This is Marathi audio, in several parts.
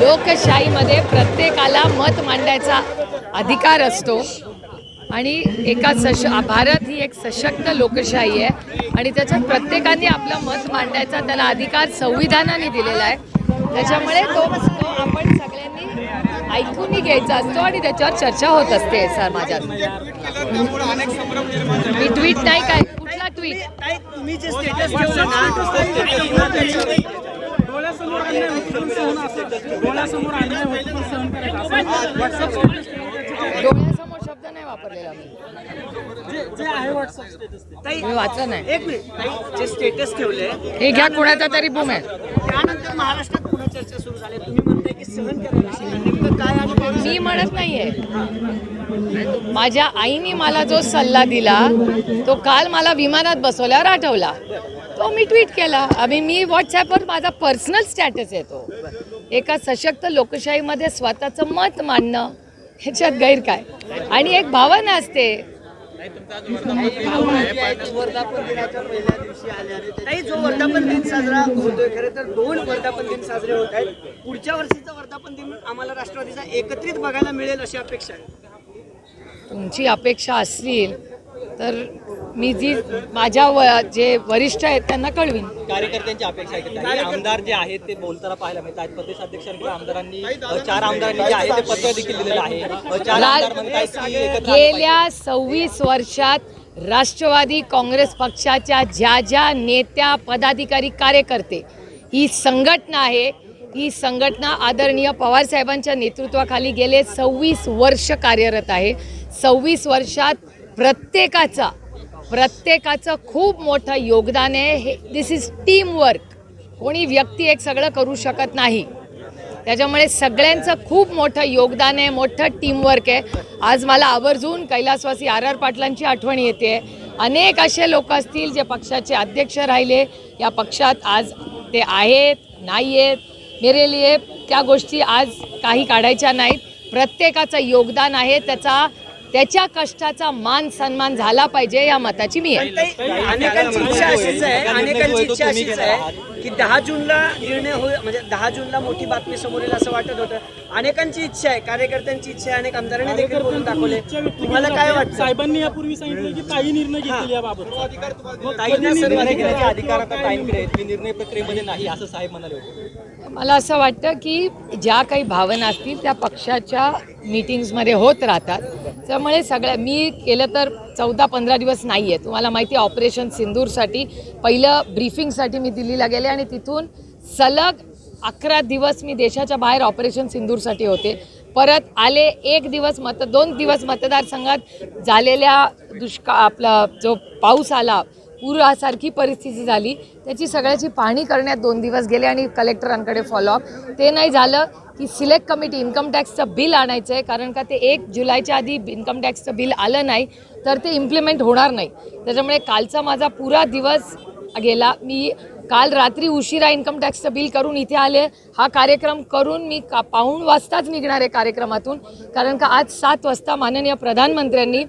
लोकशाहीमध्ये प्रत्येकाला मत मांडायचा अधिकार असतो. आणि एका सश भारत ही एक सशक्त लोकशाही आहे. आणि त्याच्यात प्रत्येकाने आपलं मत मांडायचा त्याला अधिकार संविधानाने दिलेला आहे. त्याच्यामुळे तो तो आपण सगळ्यांनी ऐकूनही घ्यायचा असतो आणि त्याच्यावर चर्चा होत असते समाजात मी ट्विट नाही काय कुठला ट्विट ताई, तुम्ही जे स्टेटस डोळ्यासमोर अन्याय होतो पण सहन असं डोळ्यासमोर अन्याय होतो पण सहन करायचं डोळ्यासमोर शब्द नाही वापरलेला मी. जे जे आहे व्हॉट्सअप स्टेटस ते. ताई मी वाचलं नाही एक मिनिट. ताई जे स्टेटस ठेवले हे घ्या कुणाचा तरी बुम आहे. त्यानंतर महाराष्ट्रात पुन्हा चर्चा सुरू झाली. तुम्ही म्हणताय की सहन करायला नेमकं काय आणि काय मी म्हणत नाहीये. माझ्या आईने मला जो सल्ला दिला तो काल मला विमानात बसवल्यावर आठवला. तो मी ट्विट केला. आम्ही मी व्हॉट्सॲपवर माझा पर्सनल स्टॅटस येतो. एका सशक्त लोकशाहीमध्ये स्वतःचं मत मांडणं ह्याच्यात गैर काय आणि एक भावना असते. वर्धापन दिनाच्या पहिल्या दिवशी आले आणि ताई जो वर्धापन दिन साजरा होतोय खरं तर दोन वर्धापन दिन साजरे होत आहेत. पुढच्या वर्षीचा वर्धापन दिन आम्हाला राष्ट्रवादीचा एकत्रित बघायला मिळेल अशी अपेक्षा आहे. तुमची अपेक्षा असतील तर मी जी माझ्या व जे वरिष्ठ आहेत त्यांना कळवीन. कार्यकर्त्यांची अपेक्षा आहे की काही आमदार जे आहेत ते बोलताना पाहायला मिळतात. आज प्रदेशाध्यक्षांनी आमदारांनी चार आमदारांनी जे आहे ते पत्र देखील दिलेलं आहे. अ, चार आमदार म्हणतात की एकत्र आलं पाहिजे. गेल्या सव्वीस वर्षात राष्ट्रवादी काँग्रेस पक्षाच्या ज्या ज्या नेत्या पदाधिकारी कार्यकर्ते ही संघटना आहे ही संघटना आदरणीय पवारसाहेबांच्या नेतृत्वाखाली गेले सव्वीस वर्ष कार्यरत आहे. सव्वीस वर्षात प्रत्येकाचा प्रत्येकाचं खूप मोठं योगदान आहे. हे दिस इज टीम वर्क कोणी व्यक्ती एक सगळं करू शकत नाही. त्याच्यामुळे सगळ्यांचं खूप मोठं योगदान आहे मोठं टीमवर्क आहे. आज मला आवर्जून कैलासवासी आर आर पाटलांची आठवण येते. अनेक असे लोक असतील जे पक्षाचे अध्यक्ष राहिले. या पक्षात आज ते आहेत नाही आहेत मेरे लिए त्या गोष्टी आज काही काढायच्या नाहीत. प्रत्येकाचं योगदान आहे. त्याचा त्याच्या कष्टाचा मान सन्मान झाला पाहिजे या मताची मी अनेकांची इच्छा अशीच आहे अनेकांची इच्छा अशीच आहे की दहा जूनला निर्णय होईल म्हणजे दहा जूनला मोठी बातमी समोर येईल असं वाटत होतं. अनेकांची इच्छा आहे कार्यकर्त्यांची इच्छा आहे अनेक आमदारांनी देखील बोलून दाखवले. तुम्हाला काय वाटतं? साहेबांनी यापूर्वी सांगितलं की काही निर्णय घेतील याबाबत? अधिकार आता ताईंकडे आहेत. मी निर्णय प्रक्रियेमध्ये नाही असं साहेब म्हणाले होते. मला असं वाटतं की ज्या काही भावना असतील त्या पक्षाच्या मीटिंग्समध्ये होत राहतात. त्यामुळे सगळ्या मी केलं तर चौदा पंधरा दिवस नाही आहे तुम्हाला माहिती आहे ऑपरेशन सिंदूरसाठी पहिलं ब्रीफिंगसाठी मी दिल्लीला गेले आणि तिथून सलग अकरा दिवस मी देशाच्या बाहेर ऑपरेशन सिंदूरसाठी होते. परत आले एक दिवस मत दोन दिवस मतदारसंघात झालेल्या दुष्काळ आपला जो पाऊस आला पुरासारखी परिस्थिती झाली. त्याची सगळ्याची पाहणी करण्यात दोन दिवस गेले आणि कलेक्टरांकडे फॉलोअप ते नाही झालं की सिलेक्ट कमिटी इन्कम टॅक्सचं बिल आणायचं आहे कारण का ते एक जुलैच्या आधी इन्कम टॅक्सचं बिल आलं नाही तर ते इम्प्लिमेंट होणार नाही. त्याच्यामुळे कालचा माझा पुरा दिवस गेला. मी काल रात्री उशिरा इन्कम टॅक्सचं बिल करून इथे आले. हा कार्यक्रम करून मी का पाऊण वाजताच निघणार आहे कार्यक्रमातून कारण का आज सात वाजता माननीय प्रधानमंत्र्यांनी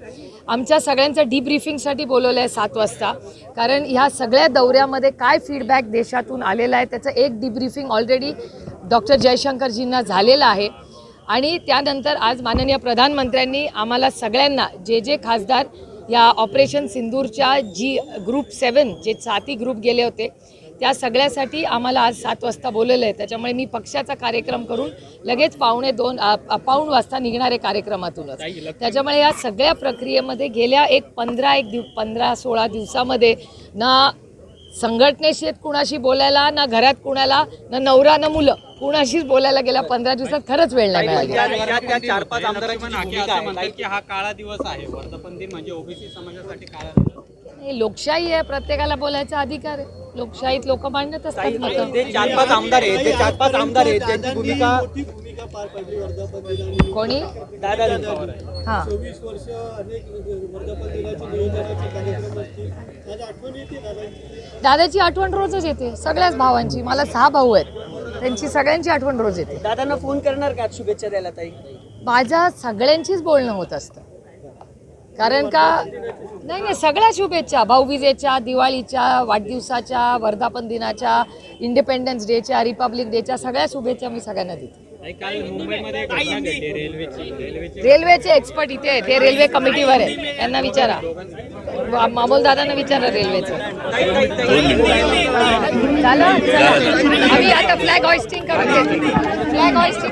आमच्या सगळ्यांचं डीब्रीफिंगसाठी बोलवलं आहे सात वाजता. कारण ह्या सगळ्या दौऱ्यामध्ये काय फीडबॅक देशातून आलेला आहे त्याचं एक डिब्रीफिंग ऑलरेडी डॉक्टर जयशंकरजींना झालेलं आहे. आणि त्यानंतर आज माननीय प्रधानमंत्र्यांनी आम्हाला सगळ्यांना जे जे खासदार या ऑपरेशन सिंदूरच्या जी ग्रुप सेवन जे साती ग्रुप गेले होते त्या सगळ्यासाठी आम्हाला आज सात वाजता बोलवलं आहे. त्याच्यामुळे मी पक्षाचा कार्यक्रम करून लगेच पावणे दोन पाऊण वाजता निघणार कार्यक्रमातूनच. त्याच्यामुळे या सगळ्या प्रक्रियेमध्ये गेल्या एक पंधरा एक दिव पंधरा सोळा दिवसामध्ये ना संघटनेशी कुणाशी बोलायला ना घरात कुणाला ना नवरा ना मुलं कुणाशीच बोलायला गेल्या पंधरा दिवसात खरंच वेळ नाही मिळाली. चार पाच आमदारांची हा काळा दिवस आहे. वर्धापन दिन म्हणजे ओबीसी समाजासाठी काळा दिवस. लोकशाही आहे प्रत्येकाला बोलायचा अधिकार आहे. लोकशाहीत लोक मांडत असतात मतं ते चार पाच आमदार आहेत ते चार पाच आमदार आहेत त्यांची भूमिका मोठी भूमिका पार पडली वर्धापन दिनाने कोणी दादा हां. सव्वीस वर्ष अनेक वर्धापन दिनाचे नियोजनाचे कार्यक्रम असतील. आज आठवण येते दादांची. दादाची आठवण रोजच येते सगळ्याच भावांची. मला सहा भाऊ आहेत. त्यांची सगळ्यांची आठवण रोज येते. दादांना फोन करणार का आज शुभेच्छा द्यायला ताई? माझ्या सगळ्यांचीच बोलणं होत असतं. कारण का? नाही नाही सगळ्या शुभेच्छा. भाऊबीजेच्या दिवाळीच्या वाढदिवसाच्या वर्धापन दिनाच्या इंडिपेंडन्स डेच्या रिपब्लिक डेच्या सगळ्या शुभेच्छा मी सगळ्यांना देते. रेल्वेची एक्सपर्ट इथे आहेत. हे रेल्वे कमिटीवर आहे त्यांना विचारा. मामोल दादांना विचारा रेल्वेचं. झालं आम्ही आता फ्लॅग हॉइस्टिंग करून घेतो फ्लॅग हॉइस्टिंग